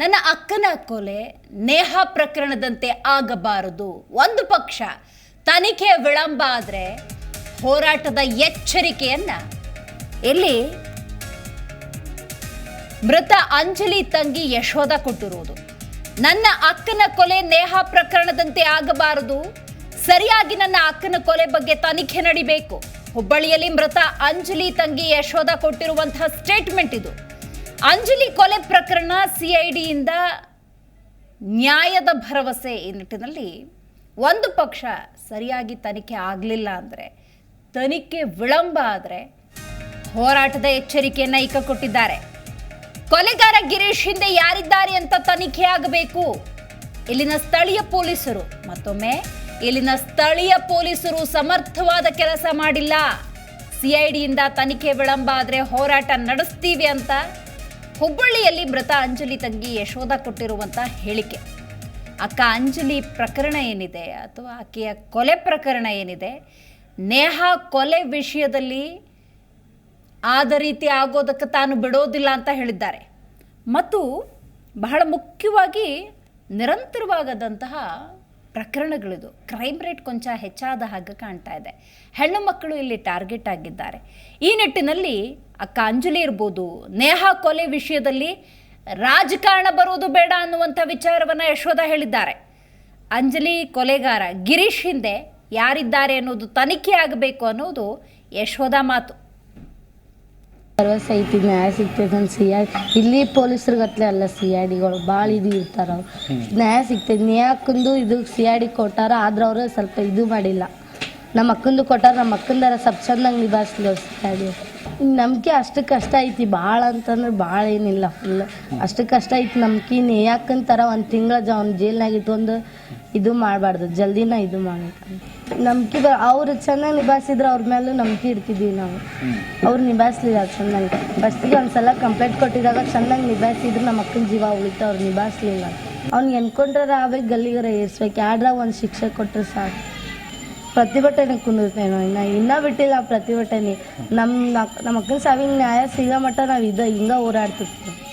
ನನ್ನ ಅಕ್ಕನ ಕೊಲೆ ನೇಹ ಪ್ರಕರಣದಂತೆ ಆಗಬಾರದು. ಒಂದು ಪಕ್ಷ ತನಿಖೆ ವಿಳಂಬ ಆದರೆ ಹೋರಾಟದ ಎಚ್ಚರಿಕೆಯನ್ನ ಇಲ್ಲಿ ಮೃತ ಅಂಜಲಿ ತಂಗಿ ಯಶೋಧ ಕೊಟ್ಟಿರುವುದು. ನನ್ನ ಅಕ್ಕನ ಕೊಲೆ ನೇಹ ಪ್ರಕರಣದಂತೆ ಆಗಬಾರದು. ಸರಿಯಾಗಿ ನನ್ನ ಅಕ್ಕನ ಕೊಲೆ ಬಗ್ಗೆ ತನಿಖೆ ನಡಿಬೇಕು. ಹುಬ್ಬಳ್ಳಿಯಲ್ಲಿ ಮೃತ ಅಂಜಲಿ ತಂಗಿ ಯಶೋಧ ಕೊಟ್ಟಿರುವಂತಹ ಸ್ಟೇಟ್ಮೆಂಟ್ ಇದು. ಅಂಜಲಿ ಕೊಲೆ ಪ್ರಕರಣ ಸಿಐಡಿಯಿಂದ ನ್ಯಾಯದ ಭರವಸೆ ಈ ನಿಟ್ಟಿನಲ್ಲಿ. ಒಂದು ಪಕ್ಷ ಸರಿಯಾಗಿ ತನಿಖೆ ಆಗಲಿಲ್ಲ ಅಂದರೆ, ತನಿಖೆ ವಿಳಂಬ ಆದರೆ ಹೋರಾಟದ ಎಚ್ಚರಿಕೆಯನ್ನು ಈಕ ಕೊಟ್ಟಿದ್ದಾರೆ. ಕೊಲೆಗಾರ ಗಿರೀಶ್ ಹಿಂದೆ ಯಾರಿದ್ದಾರೆ ಅಂತ ತನಿಖೆ ಆಗಬೇಕು? ಇಲ್ಲಿನ ಸ್ಥಳೀಯ ಪೊಲೀಸರು, ಮತ್ತೊಮ್ಮೆ ಇಲ್ಲಿನ ಸ್ಥಳೀಯ ಪೊಲೀಸರು ಸಮರ್ಥವಾದ ಕೆಲಸ ಮಾಡಿಲ್ಲ. ಸಿಐಡಿಯಿಂದ ತನಿಖೆ ವಿಳಂಬ ಆದರೆ ಹೋರಾಟ ನಡೆಸ್ತೀವಿ ಅಂತ ಹುಬ್ಬಳ್ಳಿಯಲ್ಲಿ ಮೃತ ಅಂಜಲಿ ತಂಗಿ ಯಶೋಧ ಕೊಟ್ಟಿರುವಂಥ ಹೇಳಿಕೆ. ಅಕ್ಕ ಅಂಜಲಿ ಪ್ರಕರಣ ಏನಿದೆ ಅಥವಾ ಆಕೆಯ ಕೊಲೆ ಪ್ರಕರಣ ಏನಿದೆ? ನೇಹ ಕೊಲೆ ವಿಷಯದಲ್ಲಿ ಆದ ರೀತಿ ಆಗೋದಕ್ಕೆ ತಾನು ಬಿಡೋದಿಲ್ಲ ಅಂತ ಹೇಳಿದ್ದಾರೆ. ಮತ್ತು ಬಹಳ ಮುಖ್ಯವಾಗಿ ನಿರಂತರವಾಗದಂತಹ ಪ್ರಕರಣಗಳಿದು. ಕ್ರೈಮ್ ರೇಟ್ ಕೊಂಚ ಹೆಚ್ಚಾದ ಹಾಗೆ ಕಾಣ್ತಾ ಇದೆ. ಹೆಣ್ಣು ಮಕ್ಕಳು ಇಲ್ಲಿ ಟಾರ್ಗೆಟ್ ಆಗಿದ್ದಾರೆ. ಈ ನಿಟ್ಟಿನಲ್ಲಿ ಅಕ್ಕ ಅಂಜಲಿ ಇರ್ಬೋದು, ನೇಹಾ ಕೊಲೆ ವಿಷಯದಲ್ಲಿ ರಾಜಕಾರಣ ಬರೋದು ಬೇಡ ಅನ್ನುವಂಥ ವಿಚಾರವನ್ನು ಯಶೋಧ ಹೇಳಿದ್ದಾರೆ. ಅಂಜಲಿ ಕೊಲೆಗಾರ ಗಿರೀಶ್ ಹಿಂದೆ ಯಾರಿದ್ದಾರೆ ಅನ್ನೋದು ತನಿಖೆ ಆಗಬೇಕು ಅನ್ನೋದು ಯಶೋಧ ಮಾತು. ಭರವಸೆ ಐತಿ ನ್ಯಾಯ ಸಿಗ್ತೈತೆ ಅಂತ ಸಿ ಆರ್ ಇಲ್ಲಿ ಪೊಲೀಸರು ಗತ್ಲೆ ಅಲ್ಲ ಸಿ ಆರ್ ಡಿಗಳು ಭಾಳ ಇದು ಇರ್ತಾರ. ಅವ್ರು ನ್ಯಾಯ ಸಿಗ್ತೈತೆ. ನ್ಯಾಯಕ್ಕೊಂದು ಇದು ಸಿ ಆರ್ ಡಿ ಕೊಟ್ಟಾರ, ಆದ್ರೆ ಅವರು ಸ್ವಲ್ಪ ಇದು ಮಾಡಿಲ್ಲ. ನಮ್ಮ ಅಕ್ಕಂದು ಕೊಟ್ಟಾರ ನಮ್ಮ ಅಕ್ಕಂದಾರ ಸ್ವಲ್ಪ ಚಂದಂಗೆ ನಿಭಾಯಿಸ್ಲಿ ಅವ್ರು ಸಿ ಆರ್ ಡಿ ನಂಬಿಕೆ ಅಷ್ಟು ಕಷ್ಟ ಐತಿ ಭಾಳ ಅಂತಂದ್ರೆ ಭಾಳ ಏನಿಲ್ಲ ಫುಲ್ ಅಷ್ಟು ಕಷ್ಟ ಐತಿ ನಂಬಿಕೆ ನೇಯಾಕಂತಾರ ಒಂದು ತಿಂಗಳ ಜ ಒಂದು ಜೈಲ್ನಾಗ ಇಟ್ಕೊಂಡು ಇದು ಮಾಡಬಾರ್ದು ಜಲ್ದಿನ ಇದು ಮಾಡಬೇಕು ನಂಬಿಕೆ ಬ ಅವ್ರು ಚೆನ್ನಾಗಿ ನಿಭಾಯಿಸಿದ್ರೆ ಅವ್ರ ಮೇಲೂ ನಂಬಿಕೆ ಇಡ್ತಿದ್ವಿ ನಾವು. ಅವ್ರು ನಿಭಾಯಿಸ್ಲಿಲ್ಲ ಚೆನ್ನಾಗಿ. ಫಸ್ಟಿಗೆ ಒಂದ್ಸಲ ಕಂಪ್ಲೇಂಟ್ ಕೊಟ್ಟಿದಾಗ ಚೆನ್ನಾಗಿ ನಿಭಾಯಿಸಿದ್ರು ನಮ್ಮ ಅಕ್ಕನ ಜೀವ ಉಳಿತು ಅವ್ರು ನಿಭಾಯಿಸ್ಲಿಲ್ಲ. ಅವ್ನಿಗೆ ಎನ್ಕೊಂಡ್ರ ಆಗ್ಬೇಕು ಗಲ್ಲಿಗರ ಏರ್ಸ್ಬೇಕು. ಯಾರ್ದಾಗ ಒಂದು ಶಿಕ್ಷೆ ಕೊಟ್ಟರೆ ಸಾಕು. ಪ್ರತಿಭಟನೆ ಕುಂದಿರ್ತೇನೋ ಇನ್ನು ಇನ್ನೂ ಬಿಟ್ಟಿಲ್ಲ ಪ್ರತಿಭಟನೆ. ನಮ್ಮ ನಮ್ಮ ಅಕ್ಕನ ಸಾವಿನ ನ್ಯಾಯ ಸಿಗೋ ಮಟ್ಟ ನಾವು ಇದು ಹಿಂಗೆ ಹೋರಾಡ್ತಿರ್ತೀವಿ. ಕಡೆ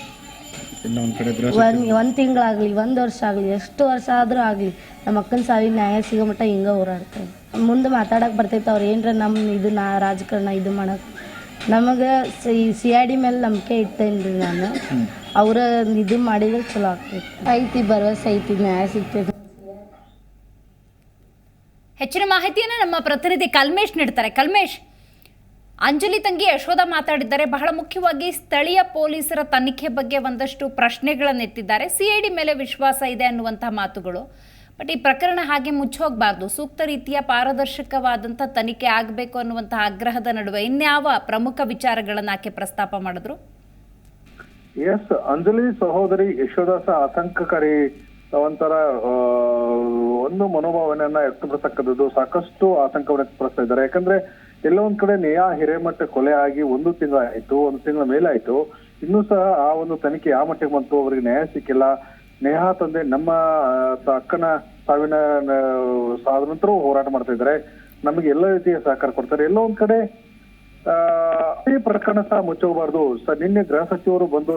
ಒಂದು ಒಂದು ತಿಂಗಳಾಗಲಿ ಒಂದು ವರ್ಷ ಆಗಲಿ ಎಷ್ಟು ವರ್ಷ ಆದರೂ ಆಗಲಿ ನಮ್ಮ ಅಕ್ಕನ ಸಾವಿನ ನ್ಯಾಯ ಸಿಗೋ ಮಟ್ಟ ಹಿಂಗೆ ಹೋರಾಡ್ತೇವೆ ಮುಂದೆ ಮಾತಾಡಕ್ಕೆ ಬರ್ತೈತೆ ಅವ್ರು ಏನರ ನಮ್ಮ ಇದು ನಾ ರಾಜಕಾರಣ ಇದು ಮಾಡಕ್ಕೆ ನಮಗೆ ಸಿ ಸಿ ಐ ಡಿ ಮೇಲೆ ನಂಬಿಕೆ ಇಟ್ಟೇನಿ ರೀ ನಾನು. ಅವ್ರ ಇದು ಮಾಡಿದ್ರೆ ಚಲೋ ಆಗ್ತೈತಿ. ಐತಿ ಭರವಸೆ ಐತಿ ನ್ಯಾಯ ಸಿಗ್ತೈತಿ. ಹೆಚ್ಚಿನ ಮಾಹಿತಿಯನ್ನು ನಮ್ಮ ಪ್ರತಿನಿಧಿ ಕಲ್ಮೇಶ್ ನೀಡ್ತಾರೆ. ಕಲ್ಮೇಶ್ ಅಂಜಲಿ ತಂಗಿ ಯಶೋಧ ಮಾತಾಡಿದ್ದಾರೆ. ಬಹಳ ಮುಖ್ಯವಾಗಿ ಸ್ಥಳೀಯ ಪೊಲೀಸರ ತನಿಖೆ ಬಗ್ಗೆ ಒಂದಷ್ಟು ಪ್ರಶ್ನೆಗಳನ್ನು ಎತ್ತಿದ್ದಾರೆ. ಸಿಐಡಿ ಮೇಲೆ ವಿಶ್ವಾಸ ಇದೆ ಅನ್ನುವಂತಹ ಮಾತುಗಳು. ಬಟ್ ಈ ಪ್ರಕರಣ ಹಾಗೆ ಮುಚ್ಚೋಗ್ಬಾರ್ದು ಸೂಕ್ತ ರೀತಿಯ ಪಾರದರ್ಶಕವಾದಂಥ ತನಿಖೆ ಆಗಬೇಕು ಅನ್ನುವಂತಹ ಆಗ್ರಹದ ನಡುವೆ ಇನ್ಯಾವ ಪ್ರಮುಖ ವಿಚಾರಗಳನ್ನು ಆಕೆ ಪ್ರಸ್ತಾಪ ಮಾಡಿದ್ರು? ಎಸ್ ಅಂಜಲಿ ಸಹೋದರಿ ಯಶೋದಾಸ ಆತಂಕಕಾರಿ ಒಂಥರ ಆ, ಒಂದು ಮನೋಭಾವನೆಯನ್ನ ವ್ಯಕ್ತಪಡಿಸತಕ್ಕದ್ದು ಸಾಕಷ್ಟು ಆತಂಕ ವ್ಯಕ್ತಪಡಿಸ್ತಾ ಇದ್ದಾರೆ. ಯಾಕಂದ್ರೆ ಎಲ್ಲೋ ಕಡೆ ನೇಹಾ ಹಿರೇಮಠ ಕೊಲೆ ಆಗಿ ಒಂದು ತಿಂಗಳ ಆಯ್ತು ಒಂದು ತಿಂಗಳ ಮೇಲೆ ಆಯ್ತು. ಇನ್ನೂ ಸಹ ಆ ಒಂದು ತನಿಖೆ ಯಾವ ಮಟ್ಟಿಗೆ ಬಂತು ಅವರಿಗೆ ನ್ಯಾಯ ಸಿಕ್ಕಿಲ್ಲ. ನೇಹಾ ತಂದೆ ನಮ್ಮ ಆ, ಅಕ್ಕನ ಸಾವಿನ ಆ, ಸಾದ ನಂತರ ಹೋರಾಟ ಮಾಡ್ತಾ ಇದ್ದಾರೆ. ನಮಗೆ ಎಲ್ಲ ರೀತಿಯ ಸಹಕಾರ ಕೊಡ್ತಾರೆ. ಎಲ್ಲೋ ಒಂದ್ ಕಡೆ ಆ, ಈ ಪ್ರಕರಣ ಸಹ ಮುಚ್ಚೋಗಬಾರ್ದು. ಸರ್ ನಿನ್ನೆ ಗೃಹ ಸಚಿವರು ಬಂದು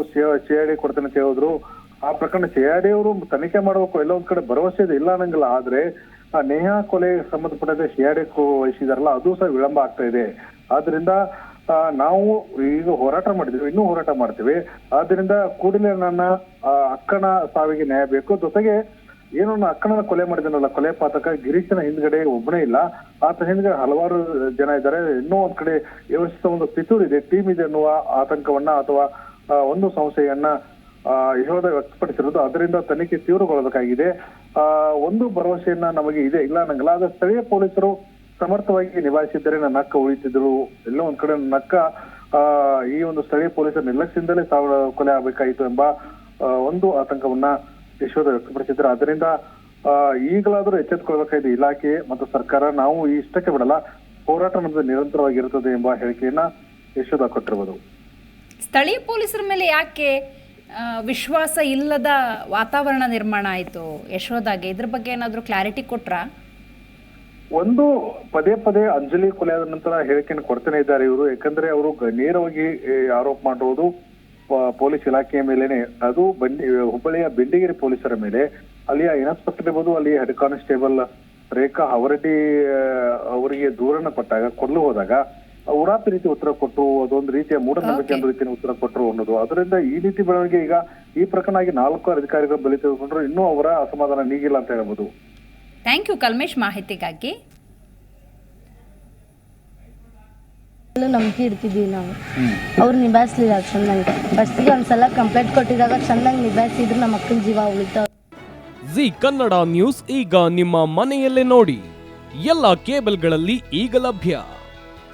ಕೊಡ್ತೇನೆ ಅಂತ ಹೇಳಿದ್ರು. ಆ ಪ್ರಕರಣ ಸಿಐಡಿ ಅವರು ತನಿಖೆ ಮಾಡಬೇಕು, ಎಲ್ಲ ಒಂದ್ ಕಡೆ ಭರವಸೆ ಇದೆ, ಇಲ್ಲ ಅನ್ನಂಗಿಲ್ಲ. ಆದ್ರೆ, ಆ ನೇಹಾ ಕೊಲೆ ಸಂಬಂಧಪಟ್ಟಂತೆ ಸಿಐಡಿ ವಹಿಸಿದಾರಲ್ಲ, ಅದು ಸಹ ವಿಳಂಬ ಆಗ್ತಾ ಇದೆ. ಆದ್ರಿಂದ ನಾವು ಈಗ ಹೋರಾಟ ಮಾಡಿದ್ವಿ, ಇನ್ನೂ ಹೋರಾಟ ಮಾಡ್ತೀವಿ. ಆದ್ರಿಂದ ಕೂಡಲೇ ನನ್ನ ಅಕ್ಕನ ಸಾವಿಗೆ ನ್ಯಾಯ ಬೇಕು. ಜೊತೆಗೆ, ಏನು ಅಕ್ಕನ ಕೊಲೆ ಮಾಡಿದನಲ್ಲ, ಕೊಲೆ ಪಾತಕ, ಗಿರೀಶನ ಹಿಂದ್ಗಡೆ ಒಬ್ಬನೇ ಇಲ್ಲ. ಆತ ಹಿಂದ್ಗಡೆ ಹಲವಾರು ಜನ ಇದ್ದಾರೆ. ಇನ್ನೂ ಒಂದ್ ಕಡೆ ವ್ಯವಸ್ಥಿತ ಒಂದು ಪಿತೂರ್ ಇದೆ, ಟೀಮ್ ಇದೆ ಅನ್ನುವ ಆತಂಕವನ್ನ ಅಥವಾ ಒಂದು ಸಂಶಯವನ್ನ ಆ, ವ್ಯಕ್ತಪಡಿಸಿರುವುದು. ಅದರಿಂದ ತನಿಖೆ ತೀವ್ರಗೊಳ್ಳಬೇಕಾಗಿದೆ. ಒಂದು ಭರವಸೆಯನ್ನ ನಮಗೆ ಇದೆ. ಇಲ್ಲ ಅನ್ನಂಗಿಲ್ಲ. ಆದ್ರೆ ಸ್ಥಳೀಯ ಪೊಲೀಸರು ಸಮರ್ಥವಾಗಿ ನಿಭಾಯಿಸಿದ್ದರೆ ನನ್ನ ಅಕ್ಕ ಉಳಿತಿದ್ರು ಎಲ್ಲೋ ಒಂದ್ ಕಡೆ ನನ್ನ ಅಕ್ಕ ಈ ಒಂದು ಸ್ಥಳೀಯ ಪೊಲೀಸರ ನಿರ್ಲಕ್ಷ್ಯದಿಂದಲೇ ಸಾವಿರ ಕೊಲೆ ಆಗಬೇಕಾಯಿತು ಎಂಬ ಒಂದು ಆತಂಕವನ್ನ ಯಶೋಧ ವ್ಯಕ್ತಪಡಿಸಿದ್ರು. ಅದರಿಂದ ಈಗಲಾದರೂ ಎಚ್ಚೆತ್ತುಕೊಳ್ಬೇಕಾಗಿದೆ ಇಲಾಖೆ ಮತ್ತು ಸರ್ಕಾರ. ನಾವು ಇಷ್ಟಕ್ಕೆ ಬಿಡಲ್ಲ. ಹೋರಾಟ ನಮ್ದು ನಿರಂತರವಾಗಿರುತ್ತದೆ ಎಂಬ ಹೇಳಿಕೆಯನ್ನ ಯಶೋಧ ಕೊಟ್ಟಿರುವುದು. ಸ್ಥಳೀಯ ಪೊಲೀಸರ ಮೇಲೆ ಯಾಕೆ ವಿಶ್ವಾಸ ಇಲ್ಲದ ವಾತಾವರಣ ನಿರ್ಮಾಣ ಆಯಿತು ಯಶೋದಾಗೆ. ಇದ್ರ ಬಗ್ಗೆ ಏನಾದರೂ ಕ್ಲಾರಿಟಿ ಕೊಟ್ರಾ? ಒಂದು ಪದೇ ಪದೇ ಅಂಜಲಿ ಕೊಲೆ ಆದ ನಂತರ ಹೇಳಿಕೆಯನ್ನು ಕೊಡ್ತಾನೆ ಇದ್ದಾರೆ ಇವರು. ಯಾಕಂದ್ರೆ ಅವರು ನೇರವಾಗಿ ಆರೋಪ ಮಾಡುವುದು ಪೊಲೀಸ್ ಇಲಾಖೆಯ ಮೇಲೆನೆ. ಅದು ಬಂಡಿ, ಹುಬ್ಬಳ್ಳಿಯ ಬೆಂಡಿಗೇರಿ ಪೊಲೀಸರ ಮೇಲೆ. ಅಲ್ಲಿಯ ಇನ್ಸ್ಪೆಕ್ಟರ್ ಇರ್ಬೋದು ಅಲ್ಲಿ ಹೆಡ್ ಕಾನ್ಸ್ಟೇಬಲ್ ರೇಖಾ ಅವರಡ್ಡಿ ಅವರಿಗೆ ದೂರನ್ನು ಕೊಟ್ಟಾಗ, ಕೊಡಲು ಹೋದಾಗ ಉಡಾಪಿ ರೀತಿ ಉತ್ತರ ಕೊಟ್ಟರು ಅದೊಂದು ರೀತಿಯ ಮೂಢನಂಬಿಕೆ ಅನ್ನೋ ರೀತಿಯ ಉತ್ತರ ಕೊಟ್ಟರು ಅನ್ನೋದು. ಅದರಿಂದ ಈ ರೀತಿ ಬೆಳವಣಿಗೆ ಈಗ ಈ ಪ್ರಕರಣ ಆಗಿ ನಾಲ್ಕು ಅಧಿಕಾರಿಗಳು ಬಲಿ ತೆಗೆದುಕೊಂಡ್ರು ಇನ್ನೂ ಅವರ ಅಸಮಾಧಾನ ನೀಗಿಲ್ಲ ಅಂತ ಹೇಳ್ಬೋದು. ಥ್ಯಾಂಕ್ ಯು ಕಲ್ಮೇಶ್ ಮಾಹಿತಿಗಾಗಿ. ಎಲ್ಲ ನಂಬಿಕೆ ಇಡ್ತಿದ್ವಿ ನಾವು. ಅವ್ರು ನಿಭಾಯಿಸ್ಲಿಲ್ಲ ಚೆನ್ನಾಗಿ ಫಸ್ಟಿಗೆ ಒಂದ್ಸಲ ಕಂಪ್ಲೇಂಟ್ ಕೊಟ್ಟಿದಾಗ ಚೆನ್ನಾಗಿ ನಿಭಾಯಿಸಿದ್ರು ನಮ್ಮ ಮಕ್ಕಳ ಜೀವ ಉಳಿತಾವ. ಜಿ ಕನ್ನಡ ನ್ಯೂಸ್ ಈಗ ನಿಮ್ಮ ಮನೆಯಲ್ಲೇ ನೋಡಿ. ಎಲ್ಲ ಕೇಬಲ್ಗಳಲ್ಲಿ ಈಗ ಲಭ್ಯ.